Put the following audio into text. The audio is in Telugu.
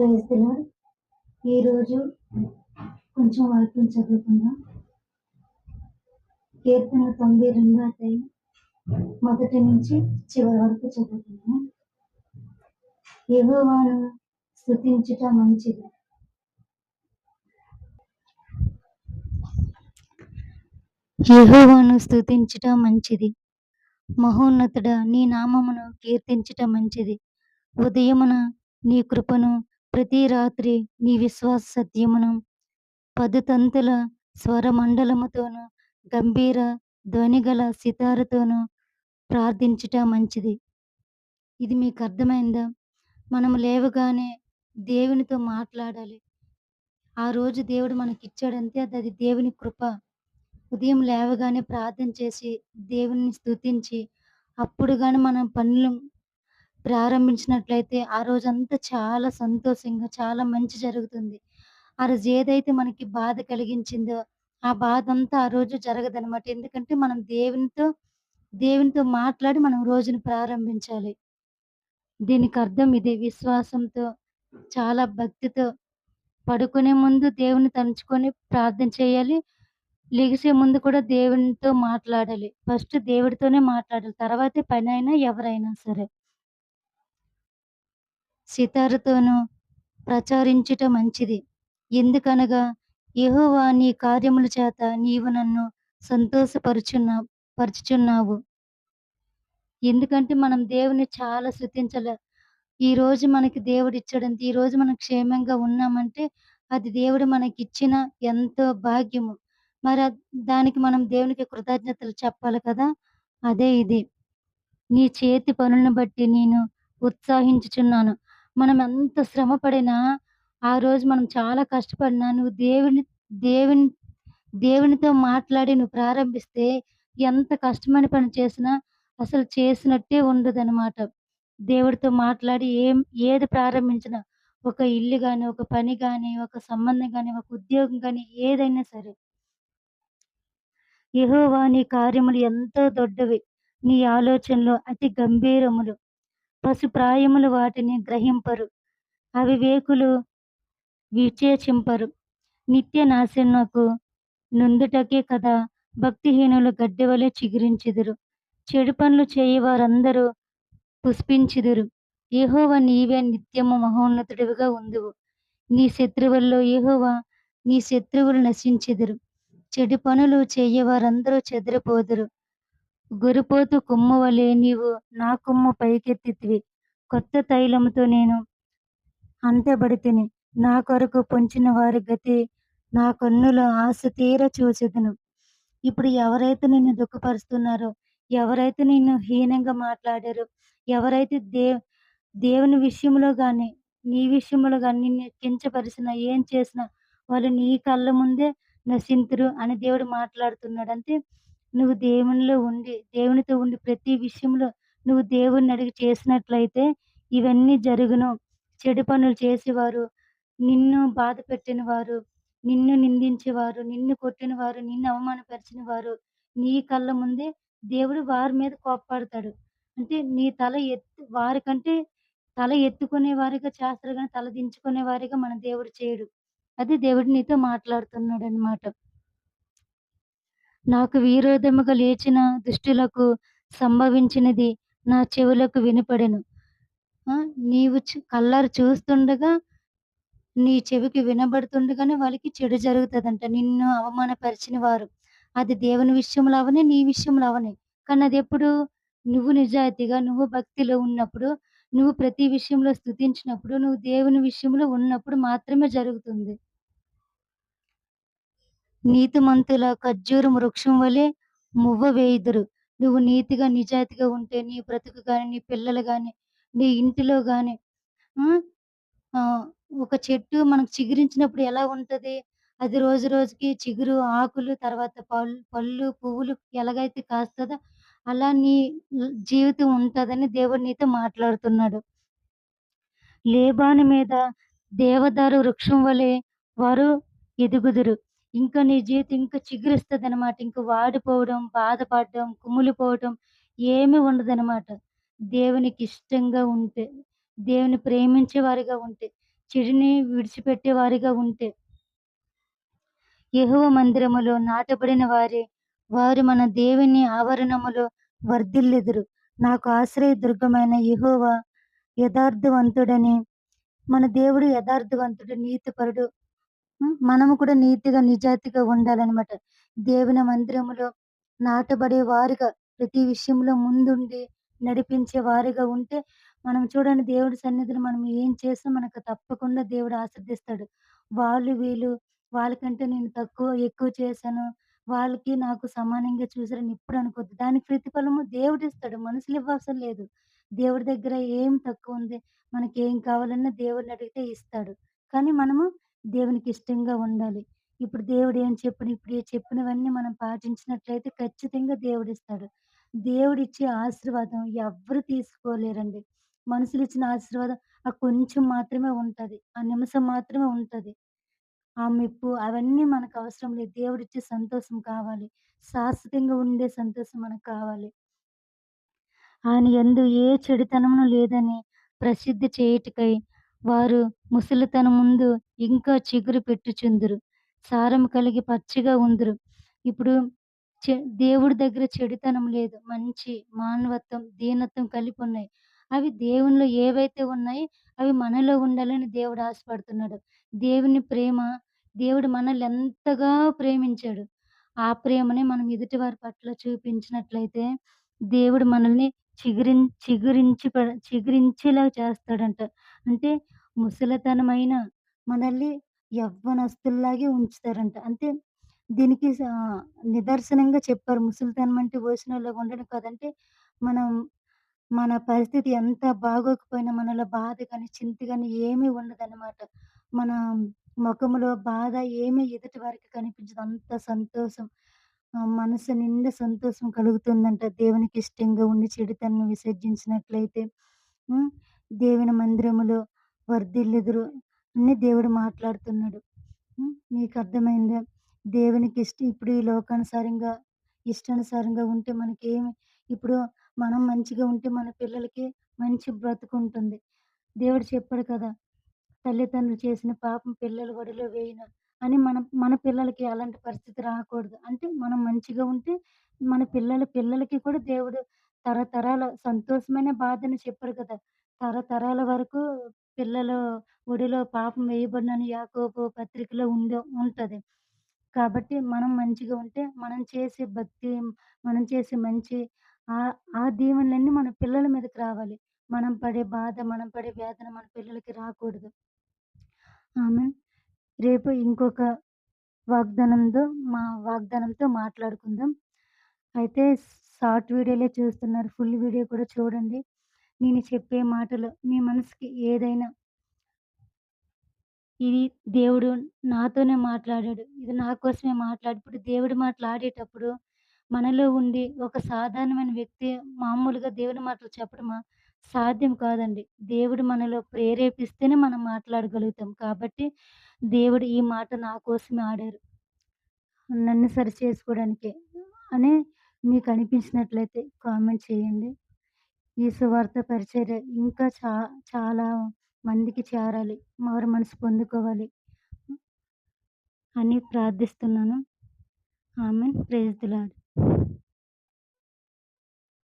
ప్రైజ్ ది ఈరోజు కొంచెం వాక్యం చదువుకుందాం. కీర్తన తొంభై రెండో అధ్యాయం మొదటి నుంచి చివరి వరకు చదువుకుందాం. ఎగువను స్థుతించుట మంచిది. యహోవాను స్థుతించటం మంచిది. మహోన్నతుడ నీ నామమును కీర్తించుట మంచిది. ఉదయమున నీ కృపను ప్రతి రాత్రి నీ విశ్వాస సత్యమును పదుతంతుల స్వరమండలముతోనూ గంభీర ధ్వనిగల సితారతోనూ ప్రార్థించుట మంచిది. ఇది మీకు అర్థమైందా? మనం లేవగానే దేవునితో మాట్లాడాలి. ఆ రోజు దేవుడు మనకి ఇచ్చాడంతే అది దేవుని కృప. ఉదయం లేవగానే ప్రార్థన చేసి దేవుని స్తుతించి అప్పుడు కానీ మనం పనులు ప్రారంభించినట్లయితే ఆ రోజంతా చాలా సంతోషంగా చాలా మంచి జరుగుతుంది. ఆ రోజు ఏదైతే మనకి బాధ కలిగించిందో ఆ బాధ అంతా ఆ రోజు జరగదనమాట. ఎందుకంటే మనం దేవునితో దేవునితో మాట్లాడి మనం రోజుని ప్రారంభించాలి. దీనికి అర్థం ఇది విశ్వాసంతో చాలా భక్తితో పడుకునే ముందు దేవుని తలుచుకొని ప్రార్థన చేయాలి. లెగిసే ముందు కూడా దేవునితో మాట్లాడాలి. ఫస్ట్ దేవుడితోనే మాట్లాడాలి. తర్వాతే పనైనా ఎవరైనా సరే. సితారుతోను ప్రచారించుట మంచిది. ఎందుకనగా యహోవా నీ కార్యముల చేత నీవు నన్ను సంతోషపరుచున్నా పరుచుచున్నావు. ఎందుకంటే మనం దేవుని చాలా శృతించలేదు ఈ రోజు మనకి దేవుడిచ్చడం ఈ రోజు మనం క్షేమంగా ఉన్నామంటే అది దేవుడు మనకి ఇచ్చిన ఎంతో భాగ్యము. మరి దానికి మనం దేవునికి కృతజ్ఞతలు చెప్పాలి కదా! అదే ఇది. నీ చేతి పనులను బట్టి నేను ఉత్సాహించుచున్నాను. మనం ఎంత శ్రమ పడినా ఆ రోజు మనం చాలా కష్టపడినా నువ్వు దేవుని దేవుని దేవునితో మాట్లాడి నువ్వు ప్రారంభిస్తే ఎంత కష్టమైన పని చేసినా అసలు చేసినట్టే ఉండదనమాట. దేవుడితో మాట్లాడి ఏం ఏది ప్రారంభించినా ఒక ఇల్లు కానీ ఒక పని కానీ ఒక సంబంధం కానీ ఒక ఉద్యోగం కానీ ఏదైనా సరే. యహోవా నీ కార్యములు ఎంతో దొడ్డవి. నీ ఆలోచనలు అతి గంభీరములు. పశుప్రాయములు వాటిని గ్రహింపరు. అవివేకులు విచేచింపరు నిత్య నాశనకు నుందుటకే కదా భక్తిహీనులు గడ్డివలె చిగురించిదురు చెడు పనులు చేయవారందరూ పుష్పించిదురు యెహోవా నీవే నిత్యము మహోన్నతుడివిగా ఉందువు. నీ శత్రువుల్లో ఏహోవా నీ శత్రువులు నశించెదరు. చెడు పనులు చేయవారందరూ చెదిరిపోదురు. గొర్రెపోతు కొమ్ము వలె నీవు నా కొమ్ము పైకెత్తితివి. కొత్త తైలముతో నేను అంతబడితిని నా కొరకు పొంచిన వారి గతి నా కన్నుల ఆశ తీర చూసేదను ఇప్పుడు ఎవరైతే నిన్ను దుఃఖపరుస్తున్నారో, ఎవరైతే నిన్ను హీనంగా మాట్లాడారో, ఎవరైతే దే దేవుని విషయంలో కానీ నీ విషయంలో కానీ నిన్ను కించపరిచినా, ఏం చేసినా వాళ్ళు నీ కళ్ళ ముందే నశింతురు అని దేవుడు మాట్లాడుతున్నాడు. అంటే నువ్వు దేవునిలో ఉండి, దేవునితో ఉండి ప్రతి విషయంలో నువ్వు దేవుడిని అడిగి చేసినట్లయితే ఇవన్నీ జరుగును. చెడు పనులు చేసేవారు, నిన్ను బాధ పెట్టిన వారు, నిన్ను నిందించేవారు, నిన్ను కొట్టినవారు, నిన్ను అవమానపరిచిన వారు నీ కళ్ళ ముందే దేవుడు వారి మీద కోప్పడతాడు. అంటే నీ తల ఎత్తు వారికంటే తల ఎత్తుకునే వారిగా చేస్తారు కానీ తల దించుకునే వారిగా మన దేవుడు చేయడు. అది దేవుడు నీతో మాట్లాడుతున్నాడనమాట. నాకు విరోధముగా లేచిన దుష్టులకు సంభవించినది నా చెవులకు వినపడెను. నీవు కల్లారు చూస్తుండగా నీ చెవికి వినబడుతుండగానే వాళ్ళకి చెడు జరుగుతుందంట నిన్ను అవమానపరిచిన వారు. అది దేవుని విషయంలో అవనే నీ విషయంలో అవనే కానీ అది ఎప్పుడు నువ్వు నిజాయితీగా, నువ్వు భక్తిలో ఉన్నప్పుడు, నువ్వు ప్రతి విషయంలో స్తుతించినప్పుడు, నువ్వు దేవుని విషయంలో ఉన్నప్పుడు మాత్రమే జరుగుతుంది. నీతిమంతుల ఖర్జూరం వృక్షం వలె మువ్వ వేయుదురు. నువ్వు నీతిగా, నిజాయితీగా ఉంటే నీ బ్రతుకు కానీ నీ పిల్లలు కానీ నీ ఇంటిలో కానీ ఒక చెట్టు మనకు చిగురించినప్పుడు ఎలా ఉంటది? అది రోజు రోజుకి చిగురు, ఆకులు తర్వాత పళ్ళు పళ్ళు, పువ్వులు ఎలాగైతే కాస్తదో అలా నీ జీవితం ఉంటుందని దేవుడు నీతో మాట్లాడుతున్నాడు. లేబాను మీద దేవదారు వృక్షం వలె వారు ఎదుగుదురు. ఇంకా నీ జీవితం ఇంకా చిగురిస్తుంది అనమాట ఇంకా వాడిపోవడం, బాధపడడం, ఏమి ఏమీ ఉండదనమాట. దేవునికి ఇష్టంగా ఉంటే, దేవుని ప్రేమించే వారిగా ఉంటే, చెడుని విడిచిపెట్టే వారిగా ఉంటే యహువ మందిరములో నాటబడిన వారే వారు మన దేవుని ఆవరణములో వర్ధిల్లెదురు నాకు ఆశ్రయ దుర్గమైన యహోవ యథార్థవంతుడని మన దేవుడు యథార్థవంతుడు, నీతిపరుడు. మనము కూడా నీతిగా, నిజాయితీగా ఉండాలన్నమాట దేవుని మందిరములో నాటబడే వారుగా ప్రతి విషయంలో ముందుండి నడిపించే వారిగా ఉంటే మనం చూడండి దేవుడి సన్నిధిలో మనం ఏం చేస్తే మనకు తప్పకుండా దేవుడు ఆశీర్దిస్తాడు. వాళ్ళు వీళ్ళు వాళ్ళకంటే నేను తక్కువ, ఎక్కువ చేశాను. వాళ్ళకి నాకు సమానంగా చూసారని ఇప్పుడు అనుకోద్దు. దానికి ప్రతిఫలము దేవుడు ఇస్తాడు మనుషులు ఇవ్వాల్సిన లేదు. దేవుడి దగ్గర ఏం తక్కువ ఉంది మనకి ఏం కావాలన్నా దేవుడిని అడిగితే ఇస్తాడు. కానీ మనము దేవునికి ఇష్టంగా ఉండాలి. ఇప్పుడు దేవుడు ఏం చెప్పిన ఇప్పుడు చెప్పినవన్నీ మనం పాటించినట్లయితే ఖచ్చితంగా దేవుడిస్తాడు. దేవుడిచ్చే ఆశీర్వాదం ఎవ్వరు తీసుకోలేరండి. మనుషులిచ్చిన ఆశీర్వాదం ఆ కొంచెం మాత్రమే ఉంటది. ఆ నిమిషం మాత్రమే ఉంటది. ఆ మెప్పు అవన్నీ మనకు అవసరం లేదు. దేవుడిచ్చే సంతోషం కావాలి. శాశ్వతంగా ఉండే సంతోషం మనకు కావాలి. ఆయన యందు ఏ చెడుతనమును లేదని ప్రసిద్ధి చేయుటకై వారు ముసలితనమందు ఇంకా చిగురు పెట్టుచుందురు. సారం కలిగి పచ్చిగా ఉందురు. ఇప్పుడు చె దేవుడి దగ్గర చెడుతనం లేదు. మంచి మానవత్వం, దీనత్వం కలిపి ఉన్నాయి. అవి దేవునిలో ఏవైతే ఉన్నాయో అవి మనలో ఉండాలని దేవుడు ఆశపడుతున్నాడు. దేవుని ప్రేమ దేవుడు మనల్ని ఎంతగా ప్రేమించాడు. ఆ ప్రేమని మనం ఎదుటి వారి పట్ల చూపించినట్లయితే దేవుడు మనల్ని చిగురిం చిగురించి ప చిగురించేలా చేస్తాడంట. అంటే ముసలితనమైన మనల్ని యవ్వనస్తుల్లాగే ఉంచుతారంట. అంటే దీనికి స నిదర్శనంగా చెప్పారు. ముసలితనం అంటే వయసునోళ్ళగా ఉండడం కాదంటే మనం మన పరిస్థితి ఎంత బాగోకపోయినా మనలో బాధ కానీ చింత కానీ ఏమీ ఉండదన్నమాట మన ముఖంలో బాధ ఏమీ ఎదుటి వారికి కనిపించదు. అంత సంతోషం. మనసు నిండా సంతోషం కలుగుతుందంట. దేవునికి ఇష్టంగా ఉండి చెడుతనం విసర్జించినట్లయితే. దేవుని మందిరములో వర్ధిల్లెదరు అని దేవుడు మాట్లాడుతున్నాడు. నీకు మీకు అర్థమైందా? దేవునికి ఇష్టం ఇప్పుడు ఈ లోకానుసారంగా, ఇష్టానుసారంగా ఉంటే మనకి ఏమి ఇప్పుడు మనం మంచిగా ఉంటే మన పిల్లలకి మంచి బ్రతుకుంటుంది. దేవుడు చెప్పాడు కదా! తల్లిదండ్రులు చేసిన పాపం పిల్లల ఒడిలో వేయిన అని మనం మన పిల్లలకి అలాంటి పరిస్థితి రాకూడదు. అంటే మనం మంచిగా ఉంటే మన పిల్లల పిల్లలకి కూడా దేవుడు తరతరాల సంతోషమైన బాధని చెప్పాడు కదా! తరతరాల వరకు పిల్లలు ఒడిలో పాపం వేయబడినని యాకోబు పత్రికలో ఉండే ఉంటది. కాబట్టి మనం మంచిగా ఉంటే మనం చేసే భక్తి, మనం చేసే మంచి ఆ ఆ దీవెనలన్నీ మన పిల్లల మీదకి రావాలి. మనం పడే బాధ, మనం పడే వేదన మన పిల్లలకి రాకూడదు. ఆమె రేపు ఇంకొక వాగ్దానంతో మా వాగ్దానంతో మాట్లాడుకుందాం. అయితే షార్ట్ వీడియోలే చూస్తున్నారు. ఫుల్ వీడియో కూడా చూడండి. నేను చెప్పే మాటలు మీ మనసుకి ఏదైనా ఇది దేవుడు నాతోనే మాట్లాడాడు. ఇది నా కోసమే మాట్లాడప్పుడు దేవుడు మాట్లాడేటప్పుడు మనలో ఉండి ఒక సాధారణమైన వ్యక్తి మామూలుగా దేవుని మాటలు చెప్పడమా సాధ్యం కాదండి. దేవుడు మనలో ప్రేరేపిస్తేనే మనం మాట్లాడగలుగుతాం. కాబట్టి దేవుడు ఈ మాట నా కోసమే ఆడారు. నన్ను సరి చేసుకోవడానికే అని మీకు అనిపించినట్లయితే కామెంట్ చేయండి. ఈ సువార్త పరిచర్య ఇంకా చా చాలా మందికి చేరాలి. మారు మనసు పొందుకోవాలి. అని ప్రార్థిస్తున్నాను. ఆమె ప్రైజ్ ది లార్డ్.